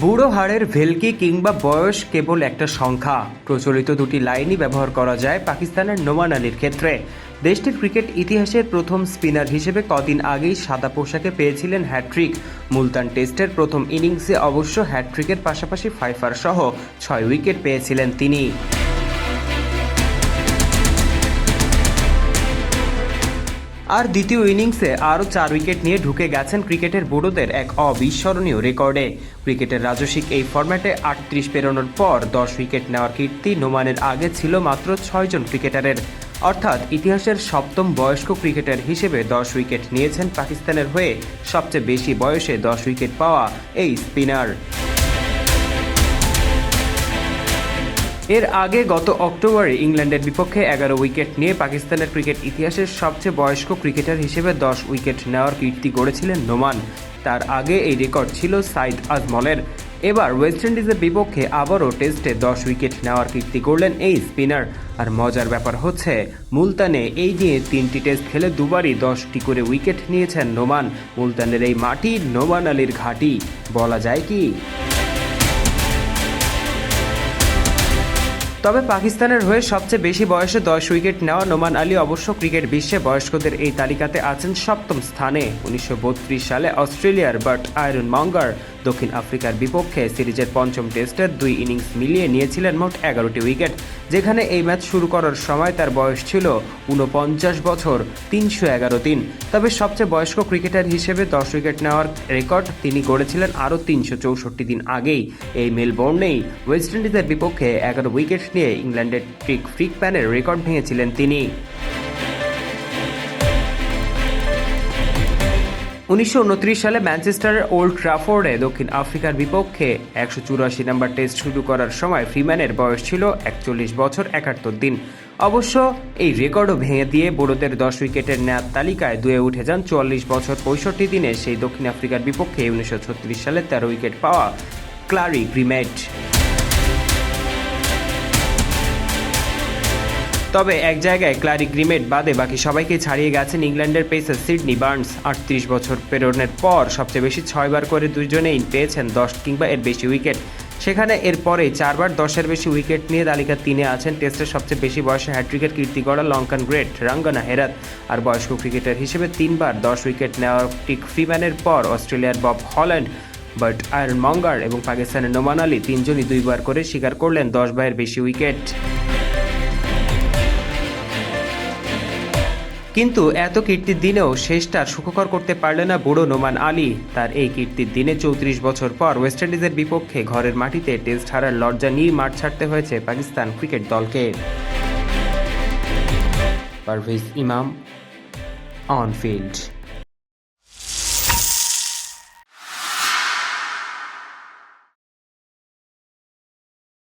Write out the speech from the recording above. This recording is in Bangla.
বুড়ো হাড়ের ভেলকি কিংবা বয়স কেবল একটা সংখ্যা। প্রচলিত দুটি লাইনই ব্যবহার করা যায় পাকিস্তানের নোমান আলীর ক্ষেত্রে। দেশটির ক্রিকেট ইতিহাসের প্রথম স্পিনার হিসেবে কদিন আগেই সাদা পোশাকে পেয়েছিলেন হ্যাট্রিক মুলতান টেস্টের প্রথম ইনিংসে অবশ্য হ্যাট্রিকের পাশাপাশি ফাইফার সহ ছয় উইকেট পেয়েছিলেন তিনি। আর দ্বিতীয় ইনিংসে আরও চার উইকেট নিয়ে ঢুকে গেছেন ক্রিকেটের বুড়োদের এক অবিস্মরণীয় রেকর্ডে। ক্রিকেটের রাজস্বিক এই ফরম্যাটে আটত্রিশ পেরোনোর পর দশ উইকেট নেওয়ার কীর্তি নোমানের আগে ছিল মাত্র ছয়জন ক্রিকেটারের। অর্থাৎ ইতিহাসের সপ্তম বয়স্ক ক্রিকেটার হিসেবে দশ উইকেট নিয়েছেন পাকিস্তানের হয়ে সবচেয়ে বেশি বয়সে দশ উইকেট পাওয়া এই স্পিনার। এর আগে গত অক্টোবরে ইংল্যান্ডের বিপক্ষে এগারো উইকেট নিয়ে পাকিস্তানের ক্রিকেট ইতিহাসের সবচেয়ে বয়স্ক ক্রিকেটার হিসেবে দশ উইকেট নেওয়ার কীর্তি গড়েছিলেন নোমান। তার আগে এই রেকর্ড ছিল সাইদ আজমলের। এবার ওয়েস্ট ইন্ডিজের বিপক্ষে আবারও টেস্টে দশ উইকেট নেওয়ার কীর্তি করলেন এই স্পিনার। আর মজার ব্যাপার হচ্ছে, মুলতানে এই নিয়ে তিনটি টেস্ট খেলে দুবারই দশটি করে উইকেট নিয়েছেন নোমান। মুলতানের এই মাটি নোমান আলীর ঘাঁটি। বলা যায় কি? তবে পাকিস্তানের হয়ে সবচেয়ে বেশি বয়সে দশ উইকেট নেওয়া নোমান আলী অবশ্য ক্রিকেট বিশ্বে বয়স্কদের এই তালিকাতে আছেন সপ্তম স্থানে। উনিশশো বত্রিশ সালে অস্ট্রেলিয়ার বার্ট আয়রন মঙ্গার দক্ষিণ আফ্রিকার বিপক্ষে সিরিজের পঞ্চম টেস্টের দুই ইনিংস মিলিয়ে নিয়েছিলেন মোট এগারোটি উইকেট, যেখানে এই ম্যাচ শুরু করার সময় তার বয়স ছিল উনপঞ্চাশ বছর, তিনশো এগারো দিন। তবে সবচেয়ে বয়স্ক ক্রিকেটার হিসেবে দশ উইকেট নেওয়ার রেকর্ড তিনি গড়েছিলেন আরও তিনশো চৌষট্টি দিন আগেই। এই মেলবোর্নেই ওয়েস্ট ইন্ডিজের বিপক্ষে এগারো উইকেট নিয়ে ইংল্যান্ডের ট্রিক ফ্রিক প্যানের রেকর্ড ভেঙেছিলেন তিনি। উনিশশো উনত্রিশ সালে ম্যানচেস্টারের ওল্ড ট্রাফোর্ডে দক্ষিণ আফ্রিকার বিপক্ষে একশো চুরাশি নম্বর টেস্ট শুরু করার সময় ফ্রিম্যানের বয়স ছিল একচল্লিশ বছর একাত্তর দিন। অবশ্য এই রেকর্ডও ভেঙে দিয়ে বোড়োদের দশ উইকেটের নেয়ার তালিকায় দুয়ে উঠে যান চুয়াল্লিশ বছর পঁয়ষট্টি দিনে সেই দক্ষিণ আফ্রিকার বিপক্ষে উনিশশো ছত্রিশ সালে তেরো উইকেট পাওয়া ক্লারি গ্রিমেট। তবে এক জায়গায় ক্লারি গ্রিমেট বাদে বাকি সবাইকে ছাড়িয়ে গেছেন ইংল্যান্ডের পেসার সিডনি বার্নস। আটত্রিশ বছর পেরোনের পর সবচেয়ে বেশি ছয়বার করে দুজনেই পেয়েছেন, দশ কিংবা এর বেশি উইকেট। সেখানে এরপরে চারবার দশের বেশি উইকেট নিয়ে তালিকা তিনে আছেন টেস্টের সবচেয়ে বেশি বয়সে হ্যাট্রিকের কীর্তি গড়া লঙ্কান গ্রেট রাঙ্গানা হেরাত। আর বয়স্ক ক্রিকেটার হিসেবে তিনবার দশ উইকেট নেওয়া টিক ফ্রিম্যানের পর অস্ট্রেলিয়ার Bob Holland Bert Ironmonger এবং পাকিস্তানের নোমান আলী তিনজনই দুইবার করে স্বীকার করলেন দশ বারের বেশি উইকেট। কিন্তু এত কীর্তির দিনেও শেষটা সুখকর করতে পারলে না বুড়ো নোমান আলী। তার এই কীর্তির দিনে চৌত্রিশ বছর পর ওয়েস্ট ইন্ডিজের বিপক্ষে ঘরের মাটিতে টেস্ট হারার লজ্জা নিয়ে মাঠ ছাড়তে হয়েছে পাকিস্তান ক্রিকেট দলকে। পারভেজ ইমাম, অন ফিল্ড।